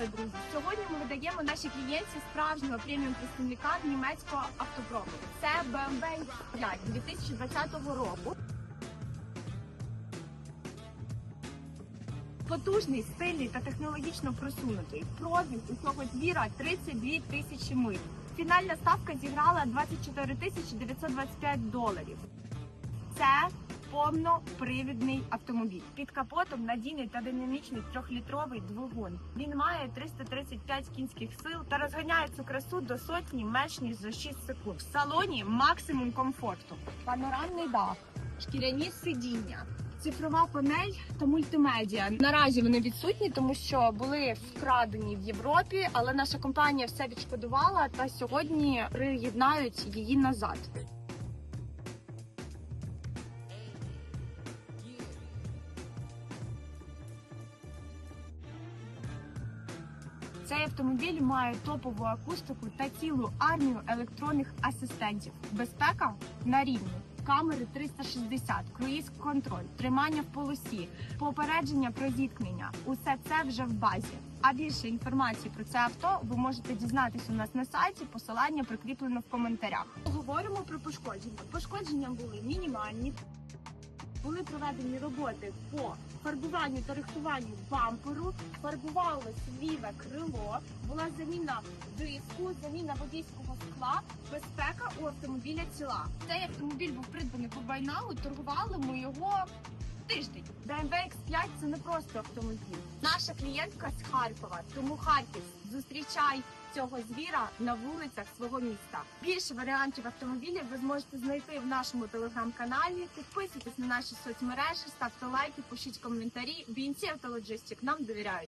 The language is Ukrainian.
Вітаю, друзі! Сьогодні ми видаємо нашій клієнтці справжнього преміум представника німецького автопрому. Це BMW 5 2020 року. Потужний, стильний та технологічно просунутий. Пробіг у цього звіра 32 тисячі миль. Фінальна ставка зіграла 24 тисячі 925 доларів. Це повнопривідний автомобіль. Під капотом надійний та динамічний трьохлітровий двигун. Він має 335 кінських сил та розганяє цю красу до сотні менш за 6 секунд. В салоні максимум комфорту. Панорамний дах, шкіряні сидіння. Цифрова панель та мультимедіа. Наразі вони відсутні, тому що були вкрадені в Європі, але наша компанія все відшкодувала та сьогодні приєднають її назад. Цей автомобіль має топову акустику та цілу армію електронних асистентів. Безпека на рівні. Камери 360, круїз контроль, тримання в полосі, попередження про зіткнення. Усе це вже в базі. А більше інформації про це авто ви можете дізнатися у нас на сайті. Посилання прикріплено в коментарях. Говоримо про пошкодження. Пошкодження були мінімальні. Були проведені роботи по фарбуванню та рихтуванню бамперу, фарбувалося ліве крило, була заміна диску, заміна водійського скла, безпека у автомобіля ціла. Цей автомобіль був придбаний по байналу, торгували ми його. BMW X5 це не просто автомобіль. Наша клієнтка з Харкова, тому Харків зустрічай цього звіра на вулицях свого міста. Більше варіантів автомобілів ви зможете знайти в нашому телеграм-каналі. Підписуйтесь на наші соцмережі, ставте лайки, пишіть коментарі. Бійці автологистик нам довіряють.